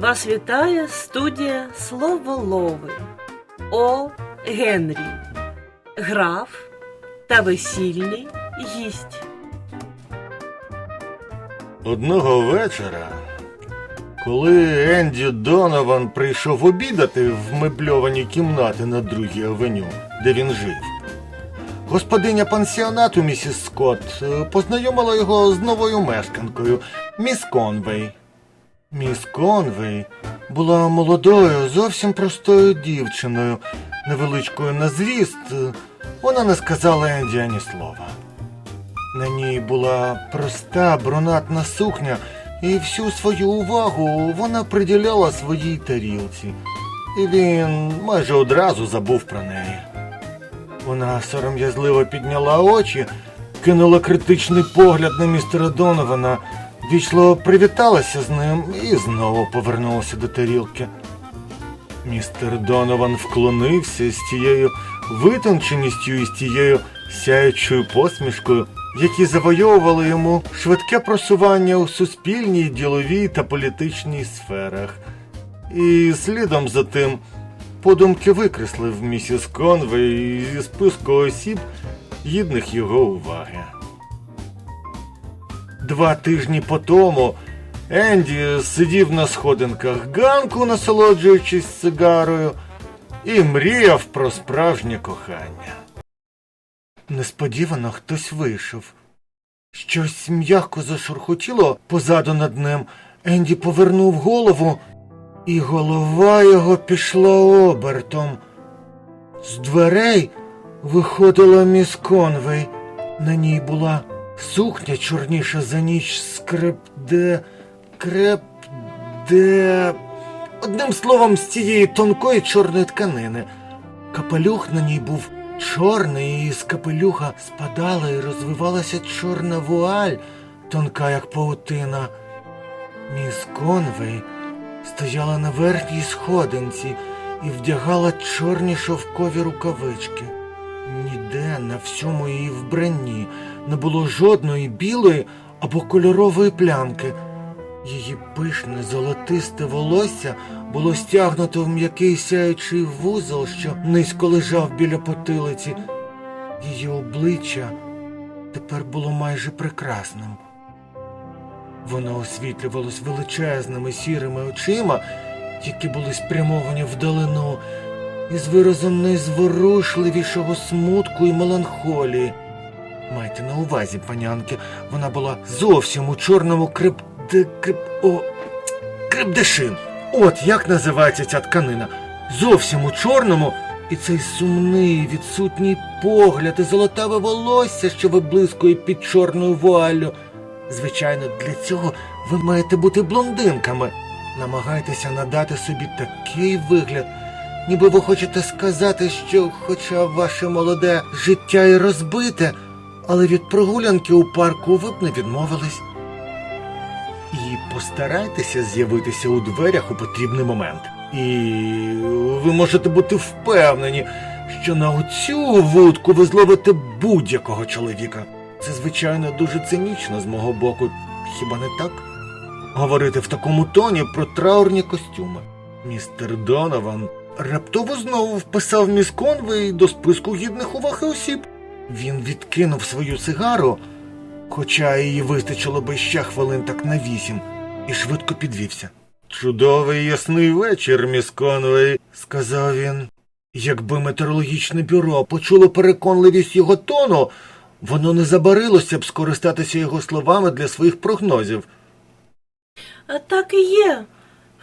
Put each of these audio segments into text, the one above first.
Вас вітає студія Словолови О. Генрі, граф та весільний гість. Одного вечора, коли Енді Донован прийшов обідати в мебльовані кімнати на другій авеню, де він жив, господиня пансіонату місіс Скотт е, познайомила його з новою мешканкою, міс Конвей. Міс Конвей була молодою, зовсім простою дівчиною, невеличкою на зріст. е, Вона не сказала Енді ані слова. На ній була проста брунатна сукня, і всю свою увагу вона приділяла своїй тарілці. І він майже одразу забув про неї. Вона сором'язливо підняла очі, кинула критичний погляд на містера Донована, вічливо привіталася з ним і знову повернулася до тарілки. Містер Донован вклонився з тією витонченістю і з тією сяючою посмішкою, які завойовували йому швидке просування у суспільній, діловій та політичній сферах. І слідом за тим подумки викреслив місіс Конвей зі списку осіб, гідних його уваги. Два тижні по тому Енді сидів на сходинках ганку, насолоджуючись сигарою, і мріяв про справжнє кохання. Несподівано хтось вийшов. Щось м'яко зашурхотіло позаду над ним. Енді повернув голову, і голова його пішла обертом. З дверей виходила міс Конвей. На ній була сукня чорніша за ніч скрепде, крепде. Одним словом, з цієї тонкої чорної тканини. Капелюх на ній був чорний, і з капелюха спадала і розвивалася чорна вуаль, тонка, як паутина. Міс Конвей стояла на верхній сходинці і вдягала чорні шовкові рукавички. Ніде на всьому її вбранні не було жодної білої або кольорової плямки. Її пишне золотисте волосся було стягнуто в м'який сяючий вузол, що низько лежав біля потилиці. Її обличчя тепер було майже прекрасним. Воно освітлювалось величезними сірими очима, які були спрямовані вдалину, із виразом найзворушливішого смутку і меланхолії. Майте на увазі, панянки, вона була зовсім у чорному крепде... креп... О... крепдешин. От як називається ця тканина. Зовсім у чорному, і цей сумний, відсутній погляд, і золотаве волосся, що виблискує під чорною вуаллю. Звичайно, для цього ви маєте бути блондинками. Намагайтеся надати собі такий вигляд, ніби ви хочете сказати, що, хоча ваше молоде життя і розбите, але від прогулянки у парку ви б не відмовились. І постарайтеся з'явитися у дверях у потрібний момент. І ви можете бути впевнені, що на оцю вудку ви зловите будь-якого чоловіка. Це, звичайно, дуже цинічно з мого боку, хіба не так? Говорити в такому тоні про траурні костюми. Містер Донован раптово знову вписав міс Конвей до списку гідних уваги осіб. Він відкинув свою сигару, хоча її вистачило би ще хвилин так на вісім, і швидко підвівся. Чудовий ясний вечір, міс Конвей, сказав він. Якби метеорологічне бюро почуло переконливість його тону, воно не забарилося б скористатися його словами для своїх прогнозів. А так і є,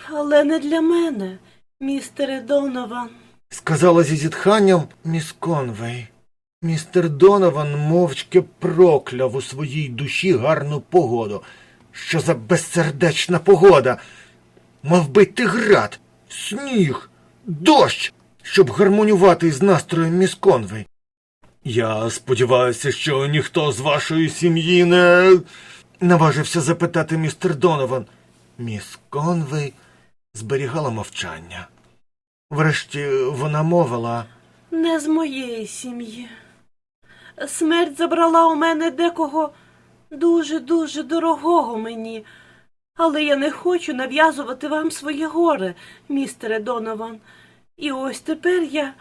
але не для мене, містере Донован. сказала зі зітханням міс Конвей. Містер Донован мовчки прокляв у своїй душі гарну погоду. Що за безсердечна погода? Мав би град, сніг, дощ, щоб гармонювати з настроєм міс Конвей. Я сподіваюся, що ніхто з вашої сім'ї не. наважився запитати містер Донован. Міс Конвей зберігала мовчання. Врешті вона мовила. Не з моєї сім'ї. Смерть забрала у мене декого дуже-дуже дорогого мені, Але я не хочу нав'язувати вам своє горе, містере Донован. І ось тепер я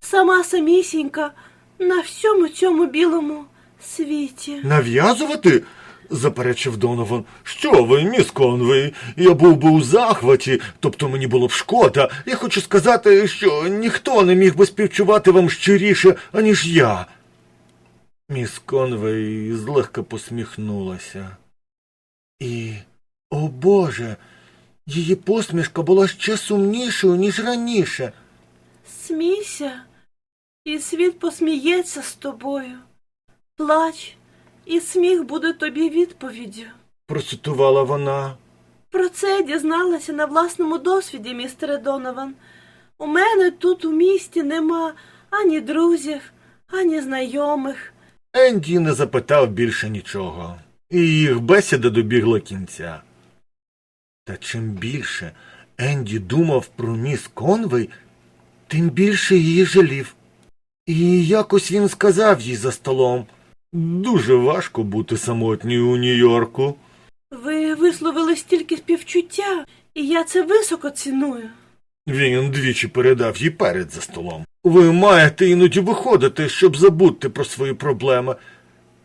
сама самісінька на всьому цьому білому світі. Нав'язувати? заперечив Донован. Що ви, міс Конвей? Я був би у захваті, тобто мені було б шкода. Я хочу сказати, що ніхто не міг би співчувати вам щиріше, аніж я. Міс Конвей злегка посміхнулася. І, о Боже, її посмішка була ще сумнішою, ніж раніше. Смійся, і світ посміється з тобою. Плач, і сміх буде тобі відповіддю. Процитувала вона. Про це я дізналася на власному досвіді, містере Донован. У мене тут у місті нема ані друзів, ані знайомих. Енді не запитав більше нічого, і їх бесіда добігла кінця. Та чим більше Енді думав про міс Конвей, тим більше її жалів. І якось він сказав їй за столом Дуже важко бути самотньою у Нью-Йорку. Ви висловили стільки співчуття, і я це високо ціную. Він двічі передав їй перед за столом. Ви маєте іноді виходити, щоб забути про свої проблеми.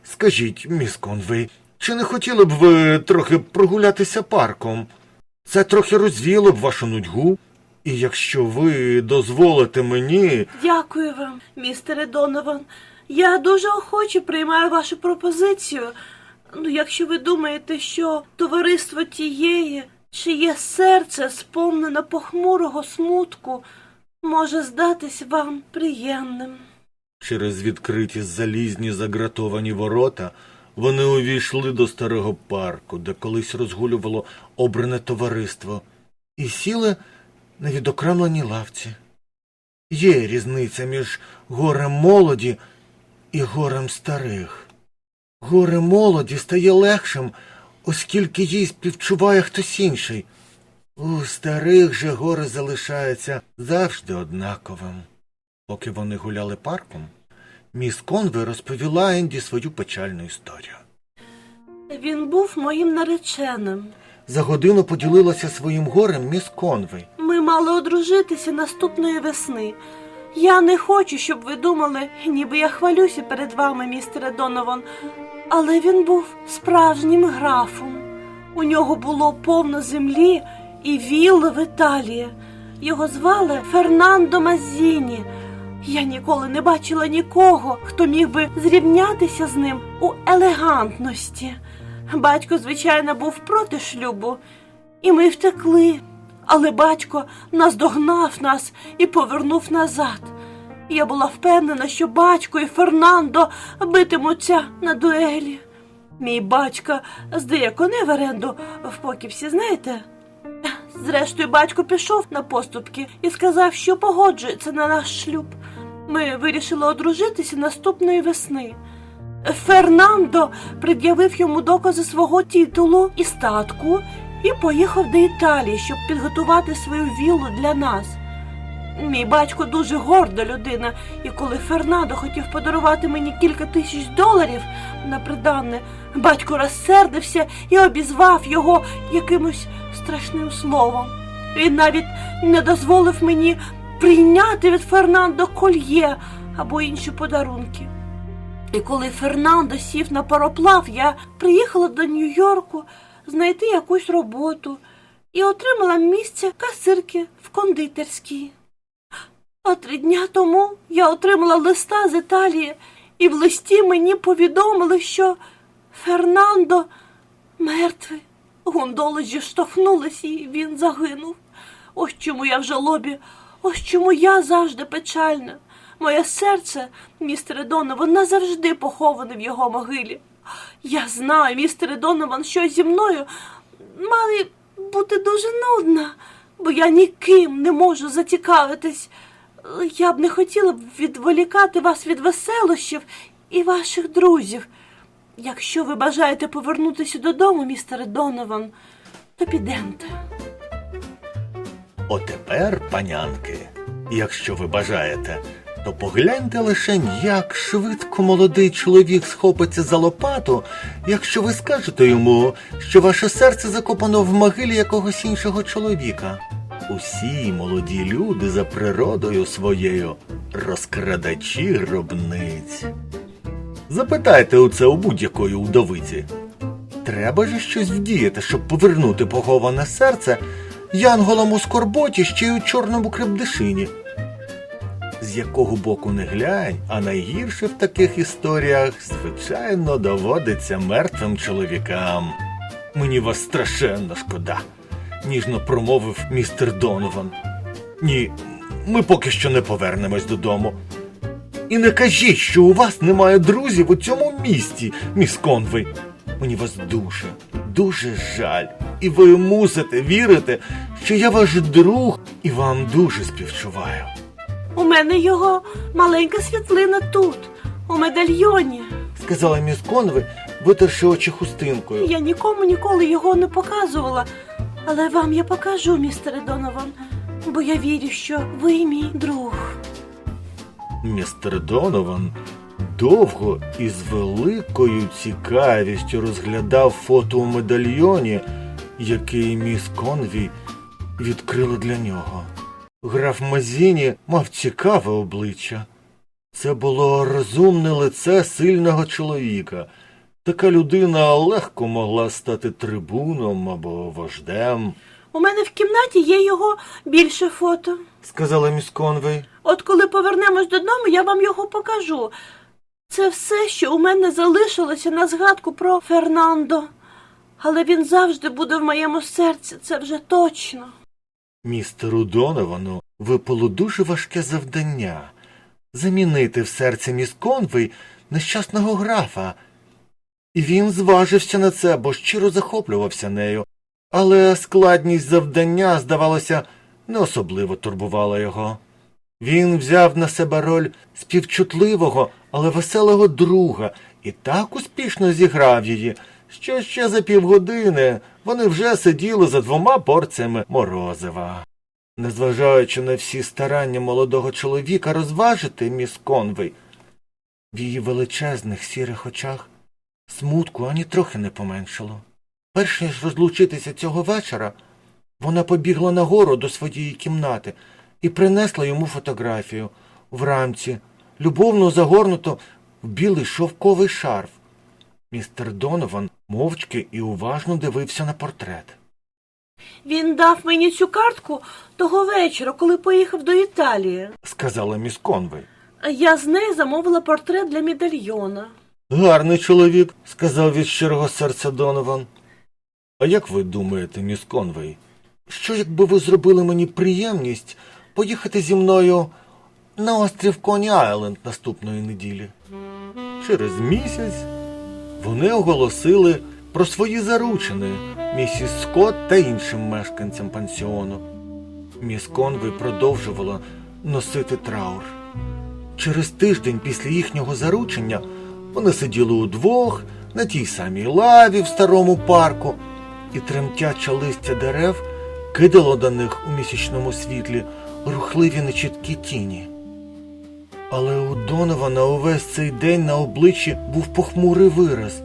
Скажіть, міс Конвей, чи не хотіли б ви трохи прогулятися парком? Це трохи розвіяло б вашу нудьгу. І якщо ви дозволите мені, Дякую вам, містере Донован. Я дуже охоче приймаю вашу пропозицію. Ну, якщо ви думаєте, що товариство тієї, чиє серце сповнено похмурого смутку, може здатись вам приємним. через відкриті залізні загратовані ворота, вони увійшли до старого парку, де колись розгулювало обране товариство, і сіли на відокремленій лавці. Є різниця між горем молоді і горем старих. Горе молоді стає легшим, оскільки їй співчуває хтось інший. У старих же горе залишається завжди однаковим. Поки вони гуляли парком, міс Конве розповіла Енді свою печальну історію. Він був моїм нареченим. За годину поділилася своїм горем міс Конвей. Ми мали одружитися наступної весни. Я не хочу, щоб ви думали, ніби я хвалюся перед вами, містере Донован. Але він був справжнім графом. У нього було повно землі і вілли в Італії. Його звали Фернандо Маззіні. Я ніколи не бачила нікого, хто міг би зрівнятися з ним у елегантності. Батько, звичайно, був проти шлюбу, і ми втекли. Але батько наздогнав нас і повернув назад. Я була впевнена, що батько і Фернандо битимуться на дуелі. Мій батько здає коней в оренду в Покіпсі, знаєте? Зрештою, батько пішов на поступки і сказав, що погоджується на наш шлюб. Ми вирішили одружитися наступної весни. Фернандо пред'явив йому докази свого титулу і статку і поїхав до Італії, щоб підготувати свою віллу для нас. Мій батько дуже горда людина, і коли Фернандо хотів подарувати мені кілька тисяч доларів на придане, батько розсердився і обізвав його якимось страшним словом. Він навіть не дозволив мені прийняти від Фернандо кольє або інші подарунки. І коли Фернандо сів на пароплав, я приїхала до Нью-Йорку знайти якусь роботу і отримала місце касирки в кондитерській. А три дня тому я отримала листа з Італії, і в листі мені повідомили, що Фернандо мертвий. Гондоли зіштовхнулись, і він загинув. Ось чому я в жалобі, ось чому я завжди печальна. Моє серце, містере Донован, назавжди поховане в його могилі. Я знаю, містере Донован, що зі мною має бути дуже нудно, бо я ніким не можу зацікавитись. Я б не хотіла відволікати вас від веселощів і ваших друзів. Якщо ви бажаєте повернутися додому, містере Донован, то підемте. Отепер, панянки, якщо ви бажаєте, то погляньте лише, як швидко молодий чоловік схопиться за лопату, якщо ви скажете йому, що ваше серце закопано в могилі якогось іншого чоловіка. Усі молоді люди за природою своєю розкрадачі гробниць. Запитайте у це у будь-якої удовиці. Треба ж щось вдіяти, щоб повернути поховане серце янголам у скорботі ще й у чорному крепдишині. З якого боку не глянь, а найгірше в таких історіях, звичайно, доводиться мертвим чоловікам. Мені вас страшенно шкода, ніжно промовив містер Донован. Ні, ми поки що не повернемось додому. І не кажіть, що у вас немає друзів у цьому місті, міс Конвей. Мені вас дуже, дуже жаль. І ви мусите вірити, що я ваш друг і вам дуже співчуваю. У мене його маленька світлина тут, у медальйоні. сказала міс Конвей, витерши очі хустинкою. Я нікому ніколи його не показувала, але вам я покажу, містере Донован, бо я вірю, що ви мій друг. Містер Донован довго і з великою цікавістю розглядав фото у медальйоні, який міс Конвій відкрила для нього. Граф Мазіні мав цікаве обличчя. Це було розумне лице сильного чоловіка. Така людина легко могла стати трибуном або вождем, У мене в кімнаті є його більше фото. сказала міс Конвей. От коли повернемось додому, я вам його покажу. Це все, що у мене залишилося на згадку про Фернандо. Але він завжди буде в моєму серці, це вже точно. Містеру Доновану випало дуже важке завдання замінити в серці міс Конвей нещасного графа. І він зважився на це, бо щиро захоплювався нею. Але складність завдання, здавалося, не особливо турбувала його. Він взяв на себе роль співчутливого, але веселого друга і так успішно зіграв її, що ще за півгодини вони вже сиділи за двома порціями морозива. Незважаючи на всі старання молодого чоловіка розважити міс Конвей, в її величезних сірих очах смутку ані трохи не поменшало. Перш ніж розлучитися цього вечора, вона побігла нагору до своєї кімнати і принесла йому фотографію в рамці, любовно загорнуту в білий шовковий шарф. Містер Донован мовчки і уважно дивився на портрет. Він дав мені цю картку того вечора, коли поїхав до Італії. сказала міс Конвей. А я з неї замовила портрет для медальйона. Гарний чоловік, сказав від щирого серця Донован. А як ви думаєте, міс Конвей, що якби ви зробили мені приємність поїхати зі мною на острів Коні Айленд наступної неділі? Через місяць вони оголосили про свої заручини місіс Скотт та іншим мешканцям пансіону. Міс Конвей продовжувала носити траур. Через тиждень після їхнього заручення вони сиділи удвох на тій самій лаві в старому парку, і тремтяче листя дерев кидало до них у місячному світлі рухливі нечіткі тіні. Але у Донована увесь цей день на обличчі був похмурий вираз.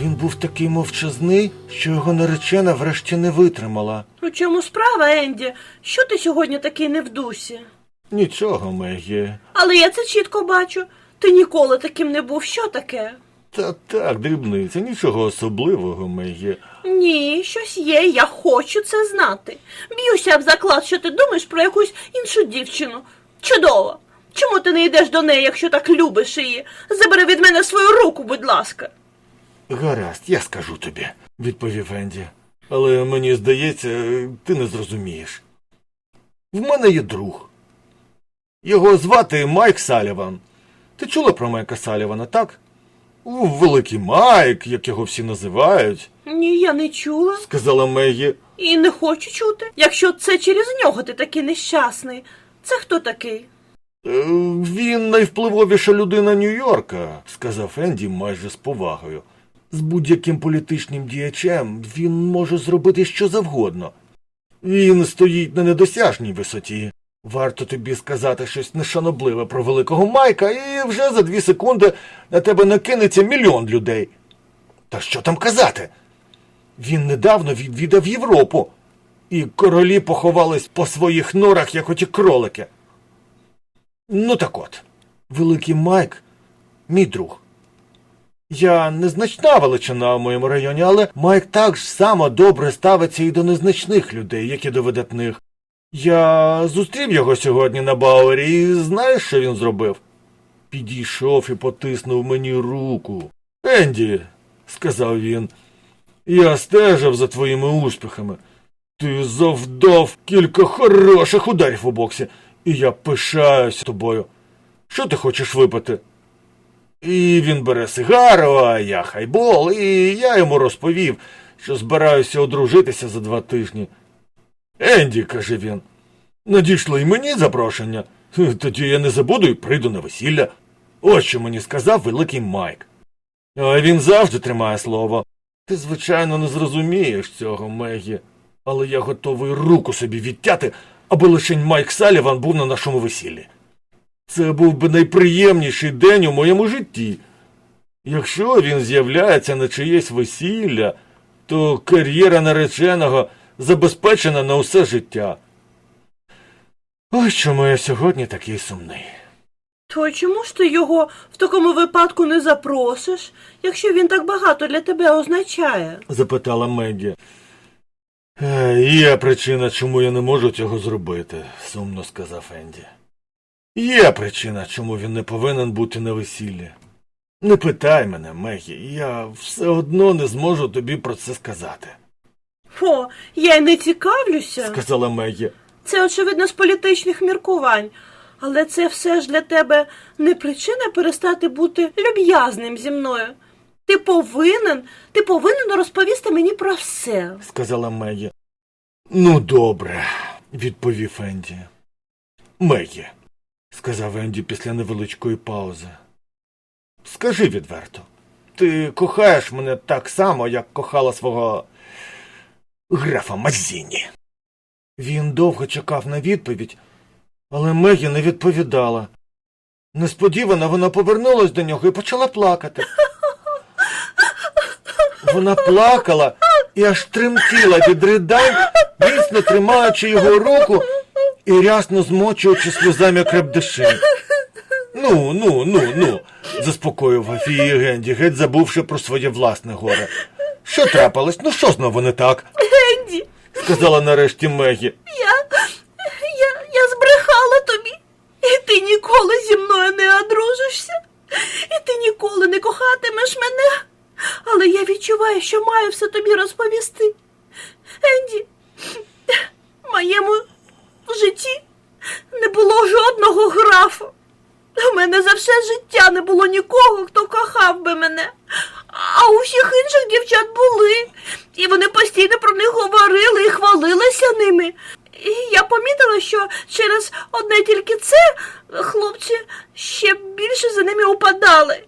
Він був такий мовчазний, що його наречена врешті не витримала. У чому справа, Енді? Що ти сьогодні такий не в дусі? Нічого, Мегі. Але я це чітко бачу. Ти ніколи таким не був. Що таке? Та так, дрібниця, нічого особливого, Мегі. Ні, щось є, я хочу це знати. Б'юся об заклад, що ти думаєш про якусь іншу дівчину. Чудово! Чому ти не йдеш до неї, якщо так любиш її? Забери від мене свою руку, будь ласка. Гаразд, я скажу тобі, відповів Енді. Але мені здається, ти не зрозумієш. В мене є друг. Його звати Майк Саліван. Ти чула про Майка Салівана, так? «У, Великий Майк, як його всі називають, Ні, я не чула сказала Мегі. і не хочу чути. Якщо це через нього ти такий нещасний. Це хто такий? «Е, Він найвпливовіша людина Нью-Йорка, сказав Енді майже з повагою. З будь-яким політичним діячем він може зробити що завгодно. Він стоїть на недосяжній висоті. Варто тобі сказати щось нешанобливе про великого Майка, і вже за дві секунди на тебе накинеться мільйон людей. Та що там казати? Він недавно відвідав Європу, і королі поховались по своїх норах, як оті кролики. Ну так от, великий Майк, мій друг. Я незначна величина в моєму районі, але Майк так само добре ставиться і до незначних людей, як і до видатних. Я зустрів його сьогодні на Бауері, і знаєш, що він зробив? Підійшов і потиснув мені руку. Енді, сказав він, я стежив за твоїми успіхами. Ти завдав кілька хороших ударів у боксі, і я пишаюся тобою. Що ти хочеш випити? І він бере сигару, а я хайбол, і я йому розповів, що збираюся одружитися за два тижні. Енді, каже він, надійшло й мені запрошення. Тоді я не забуду і прийду на весілля. Ось що мені сказав великий Майк. А він завжди тримає слово. Ти, звичайно, не зрозумієш цього, Мегі, але я готовий руку собі відтяти, аби лишень Майк Саліван був на нашому весіллі. Це був би найприємніший день у моєму житті. Якщо він з'являється на чиєсь весілля, то кар'єра нареченого забезпечена на усе життя. Ось чому я сьогодні такий сумний. То чому ж ти його в такому випадку не запросиш, якщо він так багато для тебе означає? запитала Мегі. «Е, Є причина, чому я не можу цього зробити, сумно сказав Енді. Є причина, чому він не повинен бути на весіллі. Не питай мене, Мегі, я все одно не зможу тобі про це сказати, Фо, я й не цікавлюся. сказала Мегі. Це очевидно з політичних міркувань. Але це все ж для тебе не причина перестати бути люб'язним зі мною. Ти повинен, ти повинен розповісти мені про все. сказала Мегі. Ну, добре, відповів Енді. Мегі, сказав Енді після невеличкої паузи. Скажи відверто, ти кохаєш мене так само, як кохала свого графа Мазіні. Він довго чекав на відповідь, але Мегі не відповідала. Несподівано вона повернулась до нього і почала плакати. Вона плакала і аж тремтіла від ридань, міцно тримаючи його руку і рясно змочуючи сльозами крепдешин. Ну, ну, ну, ну, заспокоював її Генді, геть забувши про своє власне горе. Що трапилось? Ну що знову не так? Енді, сказала нарешті Мегі. я, я, я збрехала тобі, і ти ніколи зі мною не одружишся, і ти ніколи не кохатимеш мене. Але я відчуваю, що маю все тобі розповісти. Енді, в моєму житті не було жодного графа. У мене за все життя не було нікого, хто кохав би мене. А у всіх інших дівчат були. І вони постійно про них говорили і хвалилися ними. І я помітила, що через одне тільки це хлопці ще більше за ними упадали.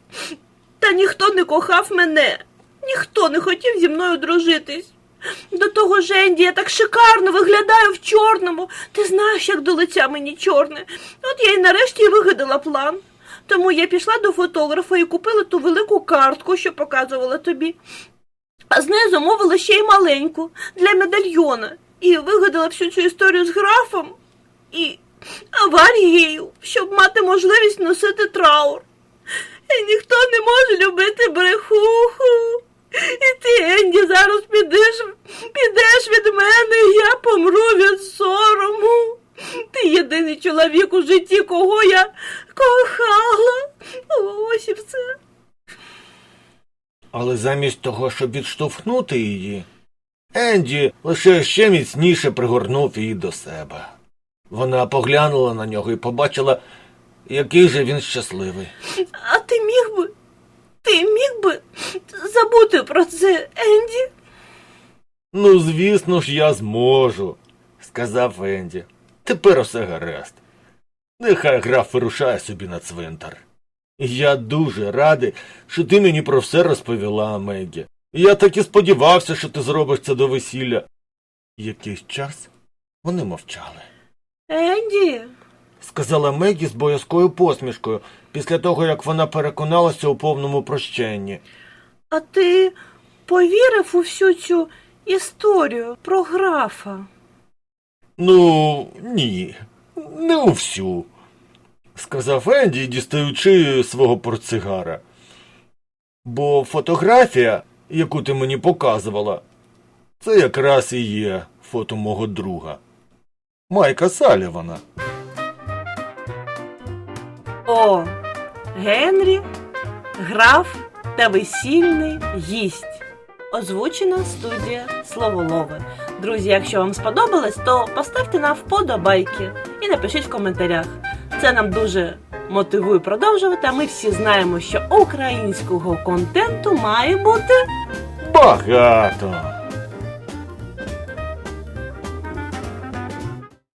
Та ніхто не кохав мене, ніхто не хотів зі мною дружитись. До того ж, Енді, я так шикарно виглядаю в чорному. Ти знаєш, як до лиця мені чорне. От я й нарешті вигадала план. Тому я пішла до фотографа і купила ту велику картку, що показувала тобі. А з нею замовила ще й маленьку для медальйона. І вигадала всю цю історію з графом і аварією, щоб мати можливість носити траур. І ніхто не може любити брехуху. І ти, Енді, зараз підеш, підеш від мене, і я помру від сорому. Ти єдиний чоловік у житті, кого я кохала. Ось і все. Але замість того, щоб відштовхнути її, Енді лише ще міцніше пригорнув її до себе. Вона поглянула на нього і побачила, який же він щасливий. А ти міг би, ти міг би забути про це, Енді? Ну, звісно ж, я зможу, сказав Енді. Тепер усе гаразд. Нехай граф вирушає собі на цвинтар. Я дуже радий, що ти мені про все розповіла, Мегі. Я так і сподівався, що ти зробиш це до весілля. Якийсь час вони мовчали. Енді, сказала Мегі з боязкою посмішкою, після того як вона переконалася у повному прощенні. а ти повірив у всю цю історію про графа? Ну, ні, не у всю, сказав Енді, дістаючи свого портсигара. Бо фотографія, яку ти мені показувала, це якраз і є фото мого друга. Майка Салівана. О, Генрі, граф та весільний гість. Озвучена студія Словолови. Друзі, якщо вам сподобалось, то поставте нам вподобайки і напишіть в коментарях. Це нам дуже мотивує продовжувати. А ми всі знаємо, що українського контенту має бути. Багато.